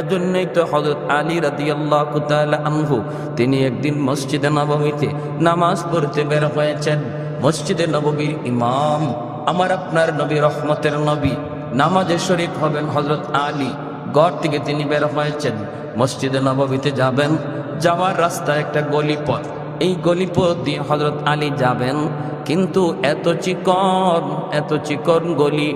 এজন্যই তো হজরত আলী রাদি আল্লাহ আনহু, তিনি একদিন মসজিদে নবমীতে নামাজ পড়তে বের হয়েছেন। মসজিদে নববীর ইমাম, আমার আপনার নবী রহমতের নবী, নামাজে শরীফ হবেন হজরত আলী গড় থেকে তিনি বের হয়েছেন। মসজিদে নববীতে যাবেন, যাওয়ার রাস্তা একটা গলিপথ। এই গলিপথ দিয়ে হজরত আলী যাবেন, কিন্তু এত চিকন এত চিকন গলি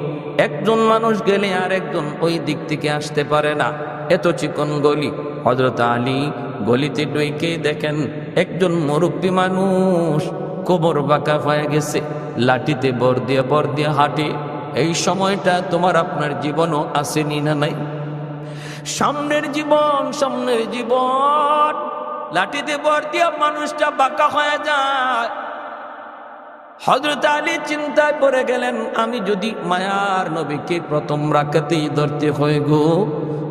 একজন মানুষ গেলে আর একজন ওই দিক থেকে আসতে পারে না। এত চিকন গলি। হজরত আলী গলিতে ডুইকে দেখেন একজন মুরব্বী মানুষ কোমর বাঁকা হয়ে গেছে, লাঠিতে বর দিয়ে বর দিয়ে হাঁটে। এই সময়টা তোমার আপনার জীবনও আসেনি না নাই? সামনের জীবন সামনের জীবন। লাঠিতে বর দিয়া মানুষটা বাঁকা হয়ে যায়। হজরত আলী চিন্তায় পড়ে গেলেন, আমি যদি মায়ার নবীকে প্রথম রাখাতেই ধরতে হয়ে গো,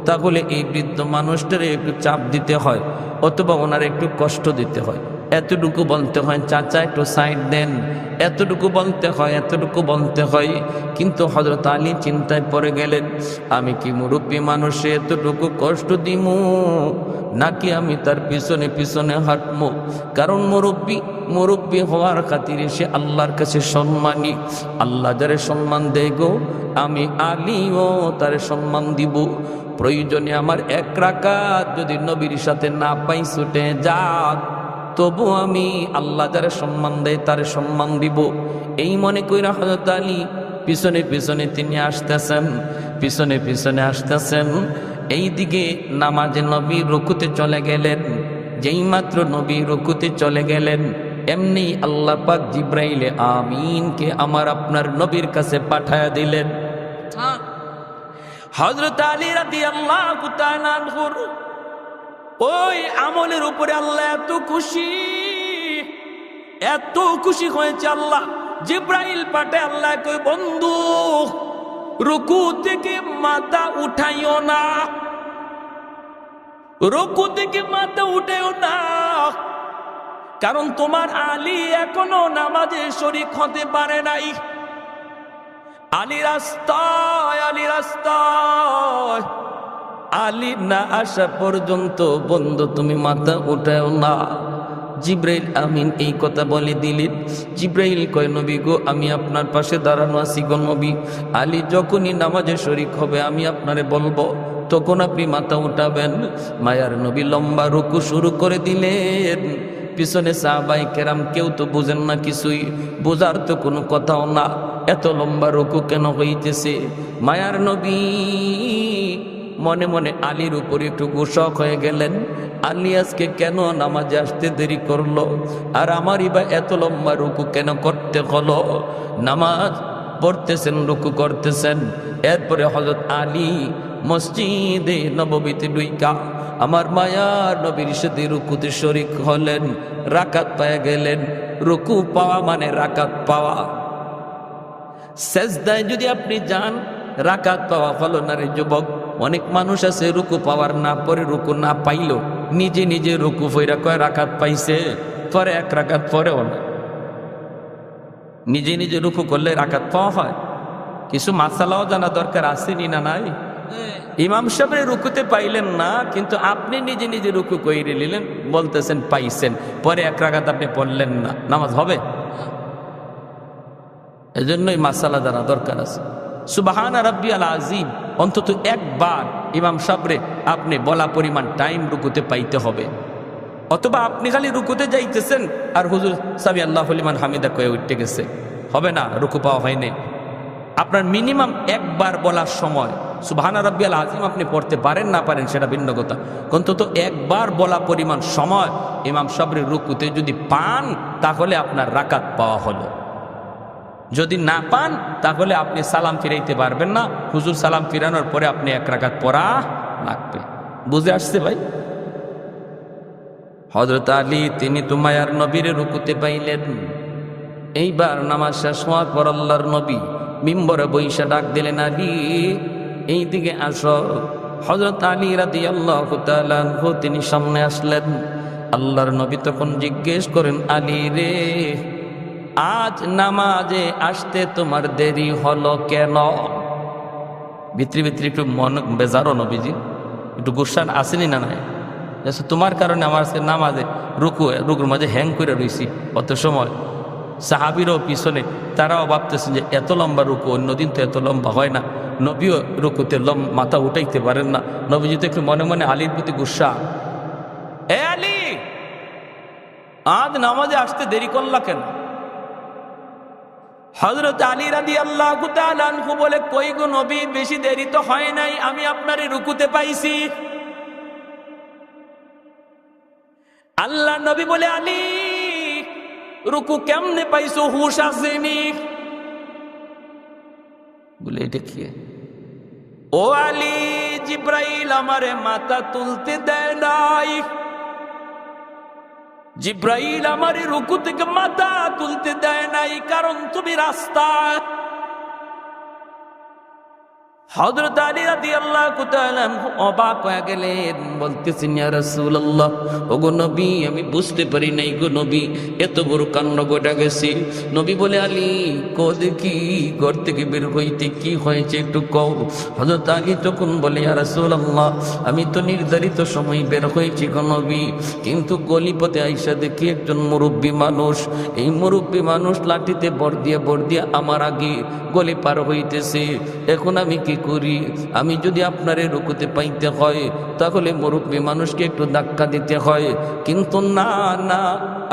তাহলে এই বৃদ্ধ মানুষটারে একটু চাপ দিতে হয়, অথবা ওনার একটু কষ্ট দিতে হয়। এতটুকু বলতে হয়, চাচা একটু সাইড দেন। এতটুকু বলতে হয়, এতটুকু বলতে হয়। কিন্তু হজরত আলী চিন্তায় পড়ে গেলেন, আমি কি মুরব্বী মানুষে এতটুকু কষ্ট দিমু? নাকি আমি তার পিছনে পিছনে হাঁটবো কারণ মুরব্বী মুরব্বী হওয়ার খাতিরে সে আল্লাহর কাছে সম্মানী। আল্লাহ যারে সম্মান দেয় গো, আমি আলীও তার সম্মান দিব। প্রয়োজনে আমার এক রাকাত যদি নবীর সাথে না পাই, ছুটে যাক। তবু আমি আল্লাহ যারা সম্মান দেয় তার সম্মান দিব। এই মনে কইরা হজরত আলী, পিছনে পিছনে তিনি আসতেছেন, পিছনে পিছনে আসতেছেন। এই দিকে নামাজে নবী রুকুতে চলে গেলেন, যেই মাত্র নবী রুকুতে চলে গেলেন, এমনি আল্লাহ পাক জিব্রাইলে আমিনকে আমার আপনার নবীর কাছে পাঠায় দিলেন। হজরত আলী রাদি আল্লাহ ওই আমলের উপরে আল্লাহ এত খুশি এত খুশি হয়েছে আল্লাহ। জিব্রাইল পাঠে আল্লাহ কই বন্ধু, রুকু থেকে মাথা উঠাইও না। রুকু থেকে মাথা উঠাইও না। কারণ তোমার আলী এখনও নামাজে শরিক হতে পারে নাই। আলী রাস্তায় আলী রাস্তায় আলী না আসা পর্যন্ত, বন্ধু, তুমি মাথা উঠাও না। জিব্রাইল, আমিন, এই কথা বলে দিলেন জিব্রাইল কয়, নবী গো, আমি আপনার পাশে দাঁড়ানো আছি গো নবী। আলী, যখনই নামাজে শরিক হবে, আমি আপনারে বলব, তখন আপনি মাথা উঠাবেন। মায়ার নবী লম্বা রুকু শুরু করে দিলেন। পিছনে সাহাবাই কেরাম কেউ তো বুঝেন না কিছুই, বোঝার তো কোনো কথাও না। এত লম্বা রুকু কেন হইতেছে? মায়ার নবী মনে মনে আলীর উপরে একটু গোসক হয়ে গেলেন। আলী আজকে কেন নামাজে আসতে দেরি করল? আর আমারই বা এত লম্বা রুকু কেন করতে হলো? নামাজ পড়তেছেন, রুকু করতেছেন। এরপরে হজরত আলী মসজিদে নববীতে ডুইকা আমার মায়ার নবীর সাথে রুকুতে শরিক হলেন, রাকাত পায়ে গেলেন। রুকু পাওয়া মানে রাকাত পাওয়া। সেজদায় যদি আপনি যান, রাকাত পাওয়া হলো না রে যুবক। অনেক মানুষ আছে রুকু পাওয়ার না পরে রুকু না পাইল, নিজে নিজে রুকু ফইরা কয় রাখাত পাইছে, পরে এক রাকাত পরেও না। নিজে নিজে রুকু করলে রাখাত পাওয়া হয়। কিছু মাসালাও জানা দরকার আসেনি না নাই? ইমাম সাহেবের রুকুতে পাইলেন না, কিন্তু আপনি নিজে নিজে রুকু কইরে নিলেন, বলতেছেন পাইছেন, পরে এক রাগাত আপনি পড়লেন না। নামাজ হবে? এজন্যই মাসালা জানা দরকার আছে। সুবাহান রাব্বি আল আজিম অন্তত একবার ইমাম সাবরে আপনি বলা পরিমাণ টাইম রুকুতে পাইতে হবে। অথবা আপনি খালি রুকুতে যাইতেছেন আর হুজুর সাবি আল্লাহ হলিমান হামিদা কয়ে উঠতে গেছে। হবে না, রুকু পাওয়া হয়নি। আপনার মিনিমাম একবার বলার সময়, সুবাহানা রব্বিয়াল আজিম আপনি পড়তে পারেন না পারেন সেটা ভিন্ন কথা। অন্তত একবার বলা পরিমাণ সময় ইমাম সাবরের রুকুতে যদি পান, তাহলে আপনার রাকাত পাওয়া হলো। যদি না পান, তাহলে আপনি সালাম ফিরাইতে পারবেন না। হুজুর সালাম ফিরানোর পরে আপনি এক রাকাত পড়া লাগবে। বুঝে আসছে ভাই? হজরত আলী, তিনি তো মায়ার নবীর রুকুতে পাইলেন। এইবার নামাজ শেষ হওয়ার পর আল্লাহর নবী মিম্বরে বৈশা ডাক দিলেন, আলী এই দিকে আস। হজরত আলী রাদি আল্লাহ তিনি সামনে আসলেন। আল্লাহর নবী তখন জিজ্ঞেস করেন, আলী রে আজ নামাজে আসতে তোমার দেরি হলো কেন? ভিতরি ভিতরি একটু মন বেজারো নবীজি। একটু গুসান আসেনি না নাই? তোমার কারণে আমার আজকে নামাজে রুকু, রুকুর মাঝে হ্যাং করে রইছি অত সময়। সাহাবিরও পিছনে, তারাও ভাবতেছেন যে এত লম্বা রুকু, অন্যদিন তো এত লম্বা হয় না। নবীও রুকুতে লম, মাথা উঠাইতে পারেন না। নবীজি তো একটু মনে মনে আলীর প্রতি গুসা। এ আলী! আজ নামাজে আসতে দেরি করলা কেন? হজরত আলী রাদি আল্লাহ আনহু বলে, কই গো নবী, বেশি দেরি তো হয় নাই, আমি আপনারে রুকুতে পাইছি। আল্লাহ নবী বলে, আলী, রুকু কেমনে পাইছো? হুশ আসেনি। বলে, এটা কি? ও আলী, জিব্রাইল আমারে মাথা তুলতে দেয় নাই। জিব্রাইল আমার রুকু থেকে মাথা তুলতে দেয় নাই কারণ তুমি রাস্তা। হযরত আলী রাদিয়াল্লাহু তাআলা অবাক হয়ে গেলেন, বলতেছেন, ইয়া রাসূলুল্লাহ, ওগো নবী, আমি বুঝতে পারি নাই গো নবী, এত বড় কাণ্ড গোটা গেছি। নবী বলে, আলী কো? দেখি ঘর থেকে বের হইতে কি হয়েছে একটু কও। হযরত আলী তখন বলে রাসূলুল্লাহ, আমি তো নির্ধারিত সময় বের হয়েছি গো নবী, কিন্তু গলিপথে আইসা দেখি একজন মুরব্বী মানুষ, এই মুরব্বী মানুষ লাঠিতে বর দিয়ে বর দিয়ে আমার আগে গলি পার হইতেছে। এখন আমি কি করি। আমি যদি আপনারে রুকুতে পাইতে হয়, তাহলে মুরব্বী মানুষকে একটু ধাক্কা দিতে হয়। কিন্তু না না,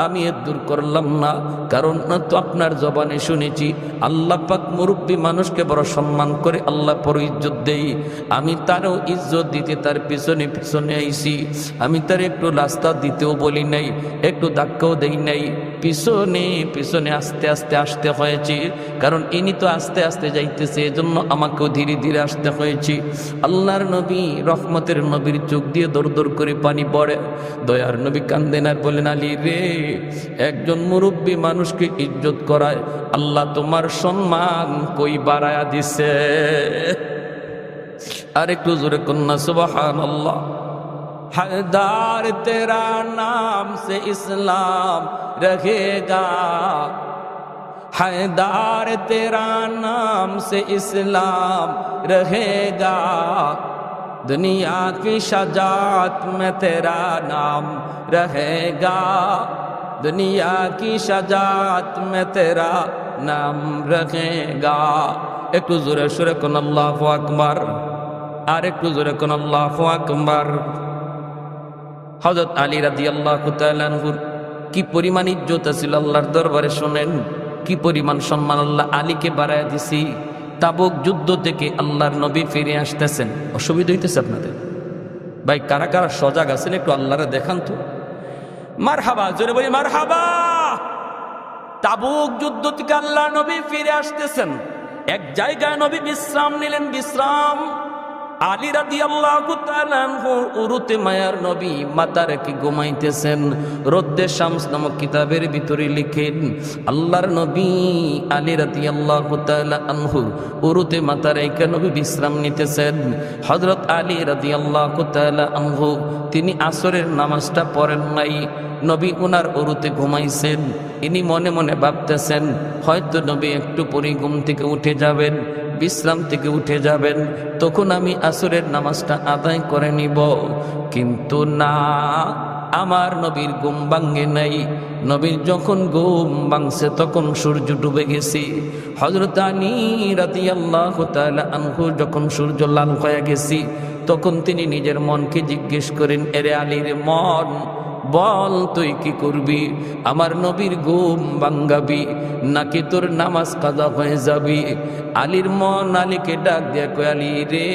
আমি এর দূর করলাম না। কারণ না তো আপনার জবানে শুনেছি, আল্লাহ পাক মুরব্বী মানুষকে বড় সম্মান করে আল্লাহ পর ইজ্জত দেই। আমি তারও ইজ্জত দিতে তার পিছনে পিছনে আইছি। আমি তার একটু রাস্তা দিতেও বলি নাই, একটু ধাক্কাও দেই নাই। পিছনে পিছনে আস্তে আস্তে, আসতে হয়েছে। কারণ ইনি তো আস্তে আস্তে যাইতেছে, এজন্য আমাকেও ধীরে ধীরে চলে আসতে হয়েছে। আল্লাহর নবী রহমতের নবীর চোখ দিয়ে দর দর করে পানি পড়ে। দয়ার নবী কান্দেন আর বলেন, আলী রে, একজন মুরব্বী মানুষকে ইজ্জত করায় আল্লাহ তোমার সম্মান কই বাড়ায়া দিছে? আর একটু জোরে কন্যা সুবাহান আল্লাহ হায়দার তেরা নাম সে ইসলাম রহেগা हैदार तेरा नाम से इस्लाम रहेगा दुनिया की शजात में तेरा नाम रहेगा दुनिया की शजात में तेरा नाम रहेगा একটু জোরে সুরে কোন আল্লাহ আকবার আর একটু জোরে কোন আল্লাহ আকবার হজরত আলী রাজি আল্লাহ কি পরিমাণ ইজ্জত ছিল আল্লাহর দরবারে শোনেন কি পরিমাণ সম্মান আল্লাহ আলীকে বাড়ায় দিছি? তাবুক যুদ্ধ থেকে আল্লাহর নবী ফিরে আসতেছেন। অসুবিধা হইতেছে আপনাদের? ভাই, কারা কারা সজাগ আছেন একটু আল্লাহরে দেখান তো। মার হাবা জোরে বলি মার হাবা তাবুক যুদ্ধ থেকে আল্লাহ নবী ফিরে আসতেছেন। এক জায়গায় নবী বিশ্রাম নিলেন, বিশ্রাম। আলী রাদি আল্লাহ উরুতে মায়ার নবী মাতা রেখে ঘুমাইতেছেন? রদ্দে শামস নামক কিতাবের ভিতরে লিখেন, আল্লাহর নবী আলী রাদি আল্লাহ আনহু উরুতে মাতা রেখে নবী বিশ্রাম নিতেছেন। হজরত আলী রাদি আল্লাহ আনহু, তিনি আসরের নামাজটা পড়েন নাই। নবী উনার উরুতে ঘুমাইছেন। ইনি মনে মনে ভাবতেছেন, হয়তো নবী একটু পরে ঘুম থেকে উঠে যাবেন। বিশ্রাম থেকে উঠে যাবেন, তখন আমি আসরের নামাজটা আদায় করে নিব। কিন্তু না, আমার নবীর ঘুম ভাঙ্গে নাই। নবীর যখন ঘুম ভাঙছে, তখন সূর্য ডুবে গেছে। হজরত রাতি আল্লাহ আনহু যখন সূর্য লাল হয়ে গেছি, তখন তিনি নিজের মনকে জিজ্ঞেস করেন, এরে আলীর মন বল, তুই কি করবি? আমার নবীর ঘুম বাঙ্গাবি নাকি তোর নামাজ কাজা হয়ে যাবি? আলীর মন আলীকে ডাক দেয় কয়, আলী রে,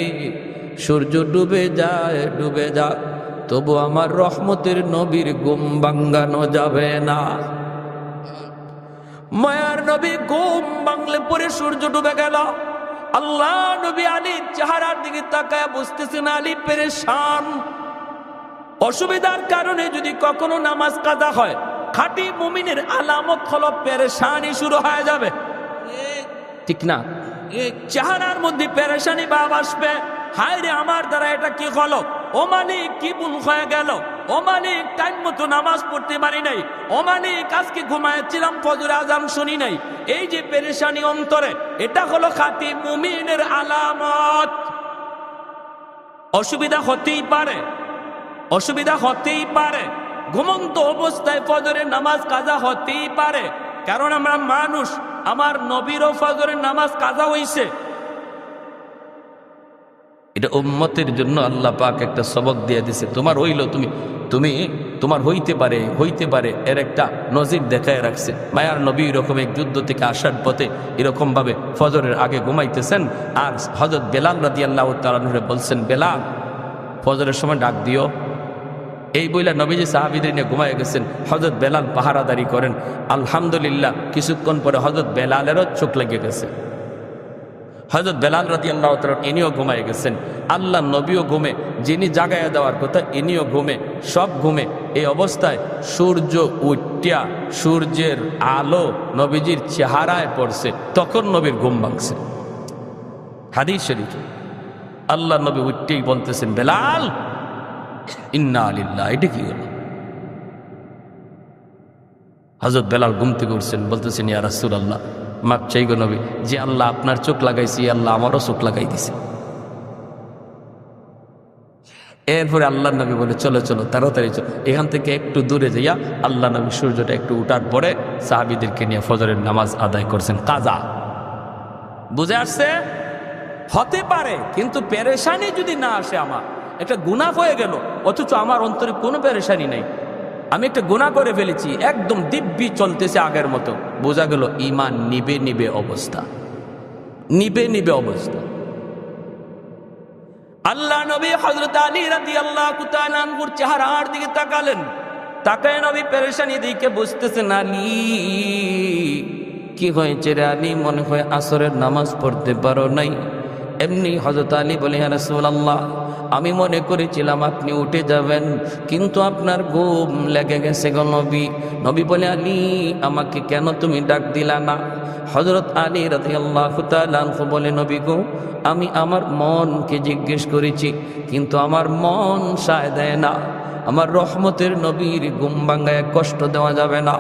সূর্য ডুবে যায়, ডুবে যা। তবু আমার রহমতের নবীর ঘুম বাঙ্গানো যাবে না। মায়ার নবী ঘুম বাংলে পরে সূর্য ডুবে গেল। আল্লাহ নবী আলীর চেহারার দিকে তাকায় বুঝতেছেন, আলী পেরেশান। অসুবিধার কারণে যদি কখনো নামাজ কাদা হয়, খাঁটি মুমিনের আলামত হল পেরেশানি শুরু হয়ে যাবে। ঠিক না? চেহারার মধ্যে পেরেশানি ভাব আসবে। হায় রে আমার দ্বারা এটা কি হলো? ও মালিক, কি ভুল হয়ে গেল? ও মালিক, টাইম মতো নামাজ পড়তে পারি নাই। ও মালিক, আজকে ঘুমাইছিলাম ফজর আজান শুনি নাই। এই যে পেরেশানি অন্তরে, এটা হলো খাঁটি মুমিনের আলামত। অসুবিধা হতেই পারে। অসুবিধা হতেই পারে। ঘুমন্ত অবস্থায় ফজরের নামাজ কাজা হতেই পারে। কারণ আমরা মানুষ, আমার নবীরও ফজরের নামাজ কাজা হইছে। এটা উম্মতের জন্য আল্লাহ পাক একটা সবক দিয়ে দিছে। তোমার হইল তুমি তুমি, তোমার হইতে পারে হইতে পারে, এর একটা নজির দেখায় রাখছে। মায়ার নবী এরকম এক যুদ্ধ থেকে আসার পথে এরকম ভাবে ফজরের আগে ঘুমাইতেছেন। আর হজরত বেলাল রাদি আল্লাহ বলছেন, বেলাল, ফজরের সময় ডাক দিও। এই বইলা নবীজি সাহাবিদের নিয়ে ঘুমায় গেছেন হজরত বেলাল পাহারাদারি করেন। আলহামদুলিল্লাহ, কিছুক্ষণ পরে হজরত বেলালেরও চোখ লেগে গেছে। হজরত বেলাল রাতি আল্লাহ ইনিও ঘুমায় গেছেন। আল্লাহ নবীও ঘুমে, যিনি জাগাইয়া দেওয়ার কথা ইনিও ঘুমে, সব ঘুমে। এই অবস্থায় সূর্য উঠিয়া সূর্যের আলো নবীজির চেহারায় পড়ছে, তখন নবীর ঘুম ভাঙছে। হাদিস শরীফ আল্লাহ নবী উঠতেই বলতেছেন, বেলাল হজরত বেলাল ঘুম থেকে বলতেছেন, ইয়া আল্লাহ মাপ চাই গো যে আল্লাহ আপনার চোখ লাগাইছি আল্লাহ আমারও চোখ লাগাই দিছে। এরপরে আল্লাহ নবী বলে, চলো চলো, তাড়াতাড়ি চলো, এখান থেকে একটু দূরে যাইয়া আল্লাহ নবী সূর্যটা একটু উঠার পরে সাহাবিদেরকে নিয়ে ফজরের নামাজ আদায় করছেন, কাজা। বুঝে আসছে? হতে পারে, কিন্তু পেরেশানি যদি না আসে আমার একটা গুণা হয়ে গেল, অথচ আমার অন্তরে কোনো পেরেশানি নেই। আমি একটা গুণা করে ফেলেছি, একদম দিব্যি চলতেছে আগের মতো। বোঝা গেল ইমান নিবে নিবে অবস্থা। নিবে নিবে অবস্থা। আল্লাহ নবী হজরত আলী রাদি আল্লাহ কুতানপুর চেহারার দিকে তাকালেন। তাকায় নবী পেরেশানি দিকে বুঝতেছেন আলী কি হয়েছে রে? আলী, মনে হয় আসরের নামাজ পড়তে পারো নাই। এমনি হজরত আলী বলে হ্যাঁ আল্লাহ আমি মনে করেছিলাম আপনি উঠে যাবেন, কিন্তু আপনার ঘুম লেগে গেছে গো নবী। নবী বলে, আলী, আমাকে কেন তুমি ডাক দিলা না? হজরত আলী রাতে আল্লাহ বলে, নবী গো, আমি আমার মনকে জিজ্ঞেস করেছি, কিন্তু আমার মন সায় দেয় না। আমার রহমতের নবীর গুম ভাঙ্গায় কষ্ট দেওয়া যাবে না।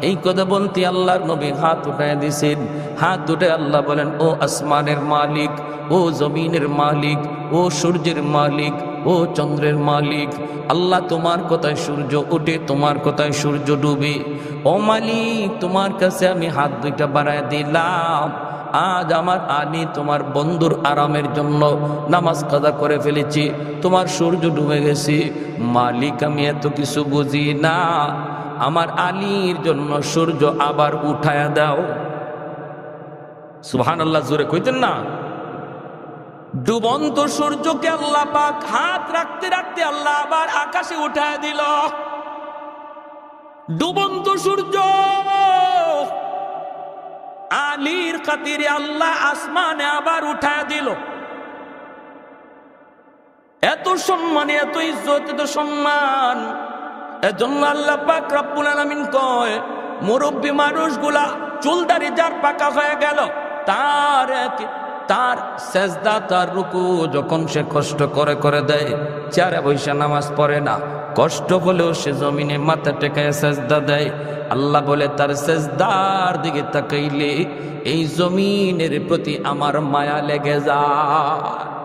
এই কথা বলতে আল্লাহর নবী হাত উঠায় দিছেন। হাত উঠে আল্লাহ বলেন, ও আসমানের মালিক, ও জমিনের মালিক, ও সূর্যের মালিক, ও চন্দ্রের মালিক, আল্লাহ তোমার কথায় সূর্য ওঠে তোমার কথায় সূর্য ডুবে। ও মালিক, তোমার কাছে আমি হাত দুইটা বাড়ায় দিলাম। আজ আমার আলী তোমার বন্ধুর আরামের জন্য নামাজ কাদা করে ফেলেছি। তোমার সূর্য ডুবে গেছি। মালিক, আমি এত কিছু বুঝি না। আমার আলীর জন্য সূর্য আবার উঠায়া দাও। সুহান আল্লাহ জোরে কইতেন না? ডুবন্ত সূর্যকে আল্লাহ পাক হাত রাখতে রাখতে আল্লাহ আবার আকাশে উঠায় দিল। ডুবন্ত সূর্য! আলীর খাতিরে আল্লাহ আসমানে আবার উঠায় দিল। এত সম্মান, এত ইজ্জত, এত সম্মান। এজন্য আল্লাহ পাক রব্বুল আলামিন কয়, মুরব্বী মানুষগুলা চুলদারি যার পাকা হয়ে গেল, তার তার সেজদা, তার রুকু যখন সে কষ্ট করে করে দেয় চারে বৈশা নামাজ পড়ে না, কষ্ট বলেও সে জমিনে মাথা টেকায় সেজদা দেয়। আল্লাহ বলে, তার সেজদার দিকে তাকাইলে এই জমিনের প্রতি আমার মায়া লেগে যায়।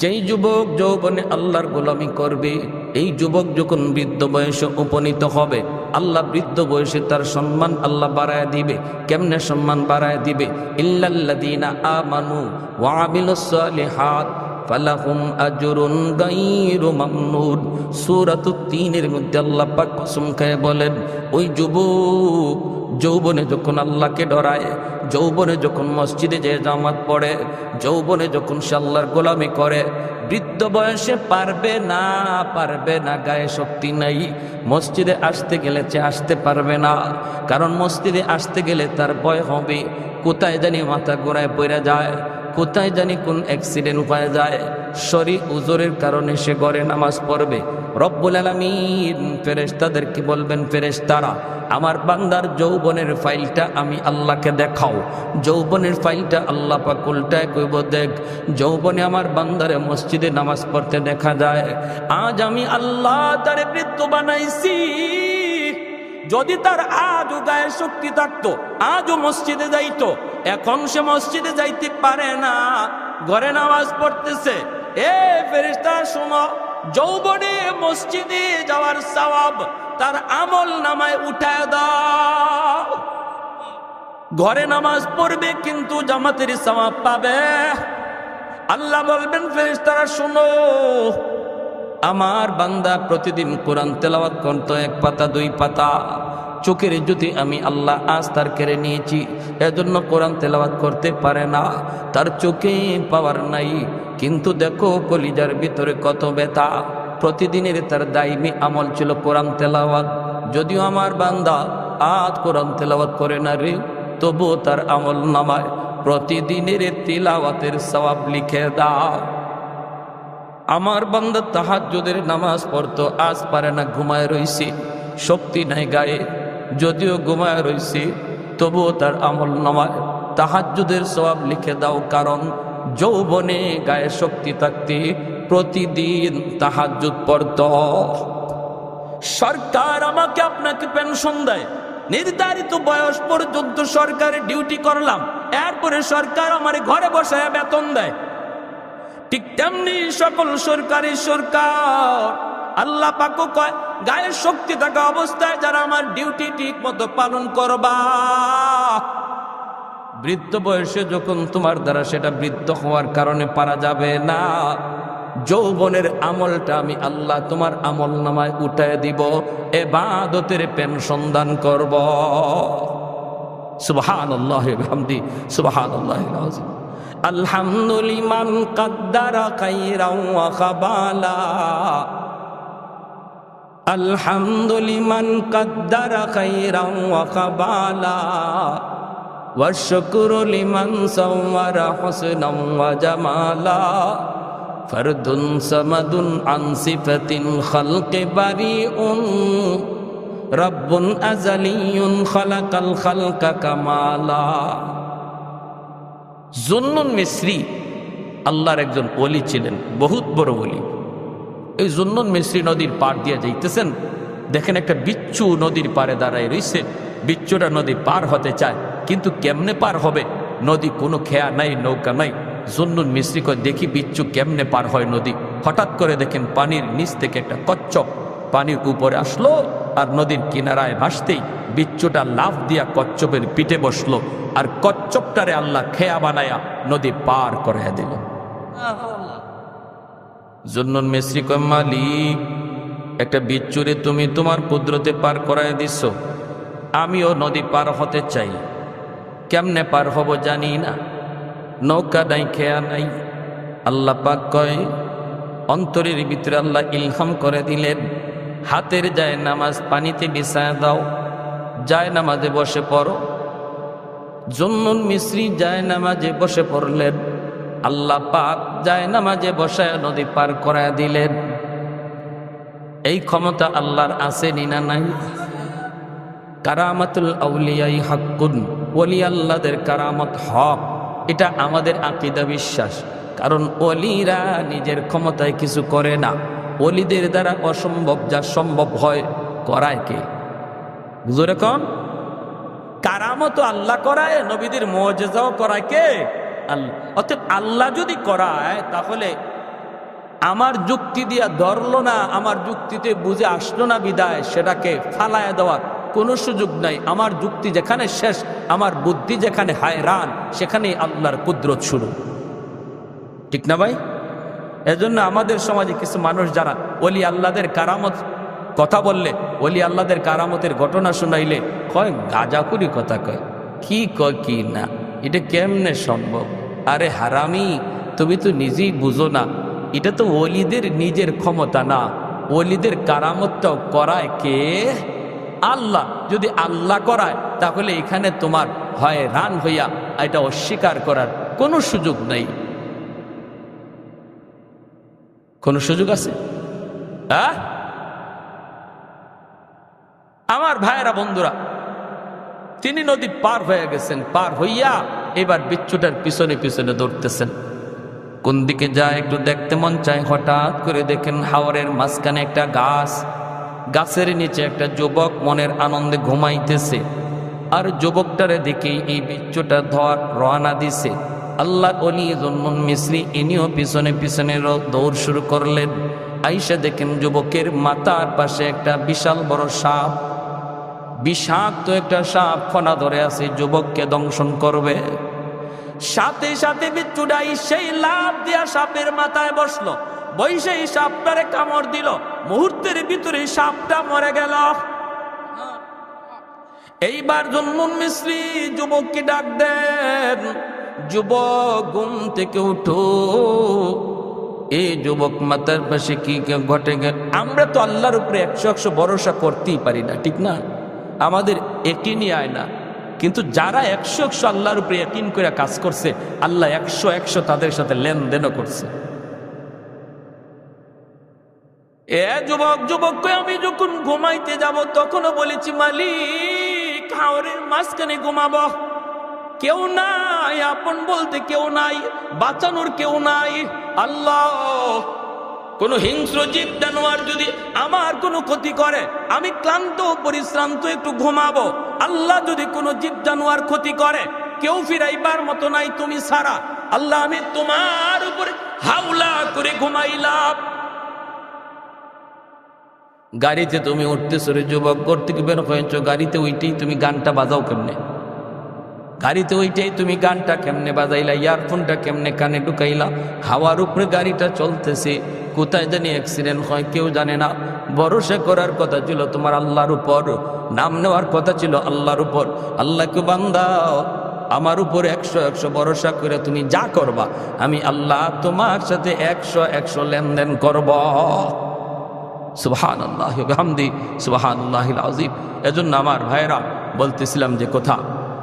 যেই যুবক যৌবনে আল্লাহর গোলামি করবে, এই যুবক যখন বৃদ্ধ বয়সে উপনীত হবে, আল্লাহ বৃদ্ধ বয়সে তার সম্মান আল্লাহ বাড়ায় দিবে। কেমনে সম্মান বাড়ায় দিবে? ইল্লাল্লাদিনা আমানু ওয়া ওয়াবিল সালিহাত। ফালাহুম আজরুন গায়রু মামনুন। সূরাতুত তিনের মধ্যে আল্লাহ পাক কসম খায় বলেন, ওই যুবক যৌবনে যখন আল্লাহকে ডরায়, যৌবনে যখন মসজিদে যে জামাত পড়ে, যৌবনে যখন সে আল্লাহর গোলামি করে, বৃদ্ধ বয়সে পারবে না পারবে না, গায়ে শক্তি নাই। মসজিদে আসতে গেলে সে আসতে পারবে না, কারণ মসজিদে আসতে গেলে তার ভয় হবে, কোথায় জানি মাথা গোড়ায় পড়ে যায়। কোথায় জানি কোন অ্যাক্সিডেন্ট হয়ে যায়। শরীর উজোরের কারণে সে ঘরে নামাজ পড়বে। রব্বুল আলমিন ফেরেশতাদেরকে বলবেন, ফেরেশতারা, আমার বান্দার যৌবনের ফাইলটা আমি আল্লাহকে দেখাও। যৌবনের ফাইলটা আল্লাহ পাক উল্টায় কইব, দেখ, যৌবনে আমার বান্দারে মসজিদে নামাজ পড়তে দেখা যায়। আজ আমি আল্লাহ তারে বৃত্ত বানাইছি। যদি তার আজও গায়ে শক্তি থাকতো, আজও মসজিদে যাইতো, এখন সে মসজিদে যাইতে পারে না। ঘরে নামাজ পড়তেছে। এ ফেরেশতা, শোনো, যৌবনে মসজিদে যাওয়ার সওয়াব তার আমল নামায় উঠায় দাও। ঘরে নামাজ পড়বে কিন্তু জামাতের সওয়াব পাবে। আল্লাহ বলবেন ফেরিস্তারা শোনো আমার বান্দা প্রতিদিন কোরআন তেলাওয়াত করত, এক পাতা, দুই পাতা। চোখের যদি আমি আল্লাহ আজ তার কেড়ে নিয়েছি, এজন্য কোরআন তেলাওয়াত করতে পারে না। তার চোখে পাওয়ার নাই, কিন্তু দেখো কলিজার ভিতরে কত ব্যথা। প্রতিদিনের তার দাইমি আমল ছিল কোরআন তেলাওয়াত। যদিও আমার বান্দা আজ কোরআন তেলাওয়াত করে না রে, তবুও তার আমল নামায়। প্রতিদিনের তিলাওয়াতের সওয়াব লিখে দাও। আমার বান্দা তাহাজ্জুদের নামাজ পড়তো, আজ পারে না ঘুমায় রইছে। শক্তি নাই গায়ে, যদিও ঘুমায় রইছে, তবুও তার আমল নামায়। তাহাজ্জুদের সওয়াব লিখে দাও, কারণ যৌবনে গায়ে শক্তি থাকতে প্রতিদিন তাহাজ্জুদ পড়ত। সরকার আমাকে আপনাকে পেনশন দেয়। নির্ধারিত বয়স পর্যন্ত সরকারের ডিউটি করলাম। এরপরে সরকার আমার ঘরে বসায় বেতন দেয়। ঠিক তেমনি সকল সরকারি সরকার। আল্লাহ পাকও কয়, গায়ের শক্তি থাকা অবস্থায় যারা আমার ডিউটি ঠিক মতো পালন করবা। বৃদ্ধ বয়সে যখন তোমার দ্বারা সেটা বৃদ্ধ হওয়ার কারণে পারা যাবে না, যৌবনের আমলটা আমি আল্লাহ তোমার আমল নামায় উঠায় দিব, এবাদতের পেনশন দান করব। সুবহান আল্লাহ হামদি সুবহান আল্লাহ الحمد لمن قدر خيرا وخبالا الحمد لمن قدر خيرا وخبالا والشكر لمن صور حسنا وجمالا فرد صمد عن صفة الخلق بريء رب أزلي خلق الخلق كمالا জুন্নুন মিশ্রি আল্লাহর একজন অলি ছিলেন, বহুত বড় অলি এই জন্নুন মিশ্রি নদীর পার দিয়ে যাইতেছেন, দেখেন একটা বিচ্ছু নদীর পারে দাঁড়ায় রইছে। বিচ্ছুটা নদী পার হতে চায়, কিন্তু কেমনে পার হবে? নদী কোনো খেয়া নাই, নৌকা নাই। জন্নুন মিশ্রি কয়, দেখি বিচ্ছু কেমনে পার হয় নদী? হঠাৎ করে দেখেন পানির নিচ থেকে একটা কচ্ছপ পানির উপরে আসলো। আর নদীর কিনারায় ভাসতেই বিচ্ছুটা লাভ দিয়া কচ্ছপের পিঠে বসল আর কচ্ছপটারে আল্লাহ খেয়া বানায়া নদী পার করে দিল। জন্নুন মেসরি কয়, মালিক, একটা বিচ্ছুরে তুমি তোমার কুদরতে পার করায় দিছ। আমিও নদী পার হতে চাই। কেমনে পার হব জানি না। নৌকা নাই, খেয়া নাই। আল্লাহ পাক কয়, অন্তরের ভিতরে আল্লাহ ইলহাম করে দিলেন। হাতের যায় নামাজ পানিতে বিছায় দাও, যায় নামাজে বসে পড়ো। জন্নুন মিশ্রি যায় নামাজে বসে পড়লেন। আল্লাহ পাক যায় নামাজে বসায় নদী পার করায় দিলেন। এই ক্ষমতা আল্লাহর আছে নিনা নাই? কারামাতুল আউলিয়াই হাক্কুন ওলি আল্লাদের কারামত হক, এটা আমাদের আকিদা বিশ্বাস। কারণ অলিরা নিজের ক্ষমতায় কিছু করে না। অলিদের দ্বারা অসম্ভব যা সম্ভব হয়, করায় কে? বুঝো কন? কারামত আল্লাহ করায়, নবীদের মজেজাও করায় কে? আল্লাহ অর্থাৎ আল্লাহ যদি করায়, তাহলে আমার যুক্তি দিয়া ধরলো না, আমার যুক্তিতে বুঝে আসলো না বিদায়, সেটাকে ফালায় দেওয়ার কোনো সুযোগ নাই। আমার যুক্তি যেখানে শেষ, আমার বুদ্ধি যেখানে হায়রান, সেখানেই আল্লাহর কুদরত শুরু। ঠিক না ভাই? এজন্য আমাদের সমাজে কিছু মানুষ যারা অলি আল্লাদের কারামত কথা বললে অলি আল্লাদের কারামতের ঘটনা শুনাইলে কয় গাজাকুরি কথা কয়। কি কয় কি না? এটা কেমনে সম্ভব? আরে হারামি, তুমি তো নিজেই বুঝো না। এটা তো অলিদের নিজের ক্ষমতা না। অলিদের কারামতটাও করায় কে? আল্লাহ। যদি আল্লাহ করায়, তাহলে এখানে তোমার হয় রান হইয়া এটা অস্বীকার করার কোনো সুযোগ নেই। কোনো সুযোগ আছে? হ্যাঁ? আমার ভাইয়েরা, বন্ধুরা, তিনি নদী পার হয়ে গেছেন, পার হইয়া এবার বিচ্ছুটার পিছনে পিছনে দৌড়তেছেন। কোন দিকে যায় একটু দেখতে মন চায়, হঠাৎ করে দেখেন হাওরের মাঝখানে একটা গাছ। গাছের নিচে একটা যুবক মনের আনন্দে ঘুমাইতেছে। আর যুবকটারে দেখেই এই বিচ্ছুটা ধর রওনা দিছে। আল্লাহ অলি জন্মন মিশ্রি ইনিও পিছনে পিছনে দৌড় শুরু করলেন। আইসা দেখেন যুবকের মাথার পাশে একটা বিশাল বড় সাপ। বিষাক্ত একটা সাপ ফনা ধরে আছে, যুবককে দংশন করবে। সাথে সাথে বিচ্ছুডাই সেই লাভ দিয়া সাপের মাথায় বসল। বৈশাই সাপটারে কামড় দিল। মুহূর্তের ভিতরে সাপটা মরে গেল। এইবার জন্মন মিশ্রি যুবককে ডাক দেন। যুবক ঘুম থেকে উঠো। এই যুবক মাতার পাশে কি ঘটে আমরা তো আল্লাহর উপরে একশো একশো ভরসা করতেই পারি না, ঠিক না? আমাদের একই আয় না। কিন্তু যারা একশো একশো আল্লাহর উপরে একিন করে কাজ করছে, আল্লাহ একশো একশো তাদের সাথে লেনদেনও করছে। এ যুবক যুবককে আমি যখন ঘুমাইতে যাব তখনও বলেছি, মালিক, হাওরের মাঝখানে ঘুমাবো। কেউ নাই, আপন বলতে কেউ নাই, বাঁচানোর কেউ নাই। আল্লাহ, কোন হিংস্র জীব জানোয়ার যদি আমার কোনো ক্ষতি করে, আমি ক্লান্ত, পরিশ্রান্ত, একটু ঘুমাবো। আল্লাহ যদি কোনো জীব জানোয়ার ক্ষতি করে, কেউ ফিরাইবার মতো নাই তুমি সারা। আল্লাহ, আমি তোমার উপরে হাওলা করে ঘুমাইলাম। গাড়িতে তুমি উঠতেছো রে যুবক, ঘর থেকে বের হয়েছ, গাড়িতে ওইটাই তুমি গানটা বাজাও কেমনে? গাড়িতে ওইটাই তুমি গানটা কেমনে বাজাইলা, ইয়ারফোনটা কেমনে কানে ঢুকাইলা, হাওয়ার উপরে গাড়িটা চলতেছে, কোথায় জানি অ্যাক্সিডেন্ট হয়, কেউ জানে না। ভরসা করার কথা ছিল তোমার আল্লাহর উপর, নাম নেওয়ার কথা ছিল আল্লাহর উপর। আল্লাহকে বান্দাও আমার উপর একশো একশো ভরসা করে তুমি যা করবা, আমি আল্লাহ তোমার সাথে একশো একশো লেনদেন করব। সুবাহান আল্লাহ হামদি সুবাহান আল্লাহ এজন্য আমার ভাইরা বলতেছিলাম যে কথা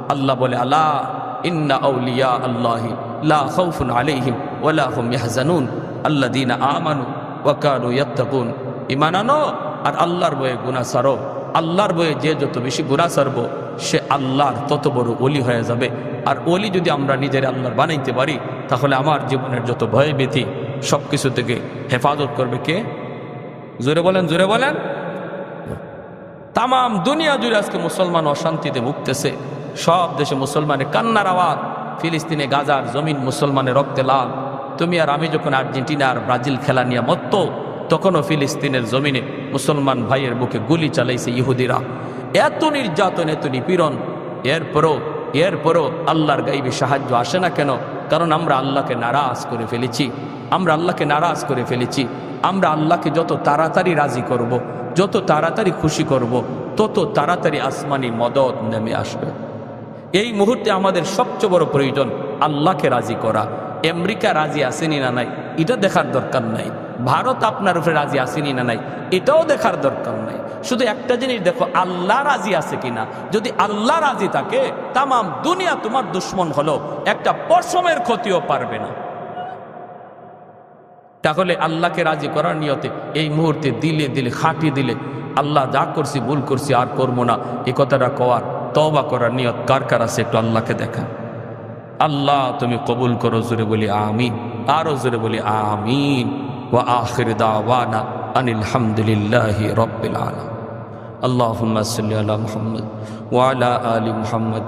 আল্লাহ বলে আল্লাহ ইন্না আউলিয়া আল্লাহি, লা খাউফুন আলাইহিম ওয়ালা হুম ইয়াহজানুন। আল্লাযীনা আমানু ওয়া কানু ইয়াত্তাকুন। ঈমান আনো আর আল্লাহর বয়ে গুনাহ সারো। আল্লাহর বয়ে যে যত বেশি গুনাহ সারবো, সে আল্লাহর তত বড় ওলি হয়ে যাবে। আর ওলি যদি আমরা নিজের আল্লাহর বানাইতে পারি, তাহলে আমার জীবনের যত ভয় ব্যথি সব কিছু থেকে হেফাজত করবে কে? জোরে বলেন জোরে বলেন। তাম দুনিয়া জুড়ে আজকে মুসলমান অশান্তিতে ভুগতেছে। সব দেশে মুসলমানের কান্নার আওয়াজ। ফিলিস্তিনে গাজার জমিন মুসলমানের রক্তে লাল। তুমি আর আমি যখন আর্জেন্টিনা আর ব্রাজিল খেলা নিয়ে মত্ত, তখনও ফিলিস্তিনের জমিনে মুসলমান ভাইয়ের বুকে গুলি চালাইছে ইহুদিরা। এত নির্যাতন, এত নিপীড়ন। এরপরও এরপরও আল্লাহর গাইবে সাহায্য আসে না কেন? কারণ আমরা আল্লাহকে নারাজ করে ফেলেছি। আমরা আল্লাহকে নারাজ করে ফেলেছি। আমরা আল্লাহকে যত তাড়াতাড়ি রাজি করব। যত তাড়াতাড়ি খুশি করব। তত তাড়াতাড়ি আসমানি মদত নেমে আসবে। এই মুহূর্তে আমাদের সবচেয়ে বড় প্রয়োজন আল্লাহকে রাজি করা। আমেরিকা রাজি আসেনি না নাই? এটা দেখার দরকার নাই। ভারত আপনার উপরে রাজি আসেনি না নাই? এটাও দেখার দরকার নাই। শুধু একটা জিনিস দেখো, আল্লাহ রাজি আছে কিনা? যদি আল্লাহ রাজি থাকে, তামাম দুনিয়া তোমার দুশ্মন হলো। একটা পশমের ক্ষতিও পারবে না। তাহলে আল্লাহকে রাজি করার নিয়তে এই মুহূর্তে দিলে দিলে, খাটি দিলে, আল্লাহ যা করছি ভুল করছি আর করব না। এ কথাটা কওয়ার তবা করার নিয়ত কার কার আছে একটু আল্লাহকে দেখা। আল্লাহ, তুমি কবুল করো, জোরে বলি আমিন। আরও জোরে বলি আমিন। ও আখির দাওয়ানা আনিল হামদুলিল্লাহি রব্বিল আলামিন। আল্লাহুম্মা সাল্লি আলা মুহাম্মদ ওয়া আলা মুহাম্মদ।